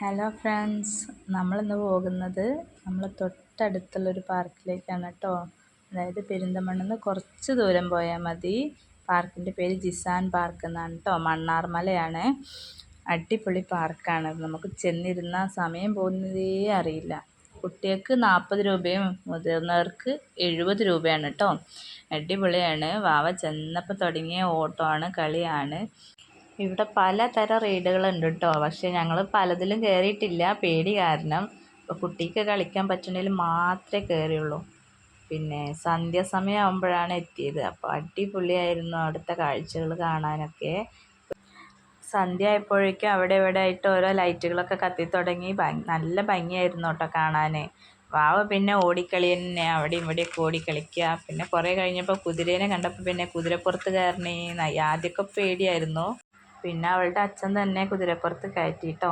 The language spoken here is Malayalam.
ഹലോ ഫ്രണ്ട്സ് നമ്മളിന്ന് പോകുന്നത് നമ്മൾ തൊട്ടടുത്തുള്ള ഒരു പാർക്കിലേക്കാണ് കേട്ടോ. അതായത് പെരിന്തമണ്ണിൽ നിന്ന് കുറച്ച് ദൂരം പോയാൽ മതി. പാർക്കിന്റെ പേര് ജിസാൻ പാർക്ക് എന്നാണ് കേട്ടോ. മണ്ണാർമലയാണ് അടിപൊളി പാർക്കാണ്. നമുക്ക് ചെന്നിരുന്ന സമയം പോകുന്നതേ അറിയില്ല. കുട്ടികൾക്ക് നാൽപ്പത് രൂപയും മുതിർന്നവർക്ക് എഴുപത് രൂപയാണ് കേട്ടോ. അടിപൊളിയാണ്. വാവ ചെന്നപ്പോൾ തുടങ്ങിയ ഓട്ടമാണ് കളിയാണ്. ഇവിടെ പലതരം റൈഡുകളുണ്ട് കേട്ടോ. പക്ഷേ ഞങ്ങൾ പലതിലും കയറിയിട്ടില്ല പേടി കാരണം കുട്ടിക്ക് കളിക്കാൻ പറ്റുന്നതിൽ മാത്രമേ കയറിയുള്ളൂ പിന്നെ സന്ധ്യാസമയം ആകുമ്പോഴാണ് എത്തിയത്. അപ്പോൾ അടിപൊളിയായിരുന്നു അവിടുത്തെ കാഴ്ചകൾ കാണാനൊക്കെ. സന്ധ്യ ആയപ്പോഴേക്കും അവിടെ ഇവിടെ ആയിട്ട് ഓരോ ലൈറ്റുകളൊക്കെ കത്തി തുടങ്ങി. നല്ല ഭംഗിയായിരുന്നു കേട്ടോ കാണാൻ വാവ പിന്നെ ഓടിക്കളി തന്നെ. അവിടെയും ഇവിടെയൊക്കെ ഓടിക്കളിക്കുക പിന്നെ കുറേ കഴിഞ്ഞപ്പോൾ കുതിരേനെ കണ്ടപ്പോൾ പിന്നെ കുതിരപ്പുറത്ത് കയറണേ ആദ്യമൊക്കെ പേടിയായിരുന്നു. പിന്നെ അവളുടെ അച്ഛൻ തന്നെ കുതിരപ്പുറത്ത് കയറ്റി കേട്ടോ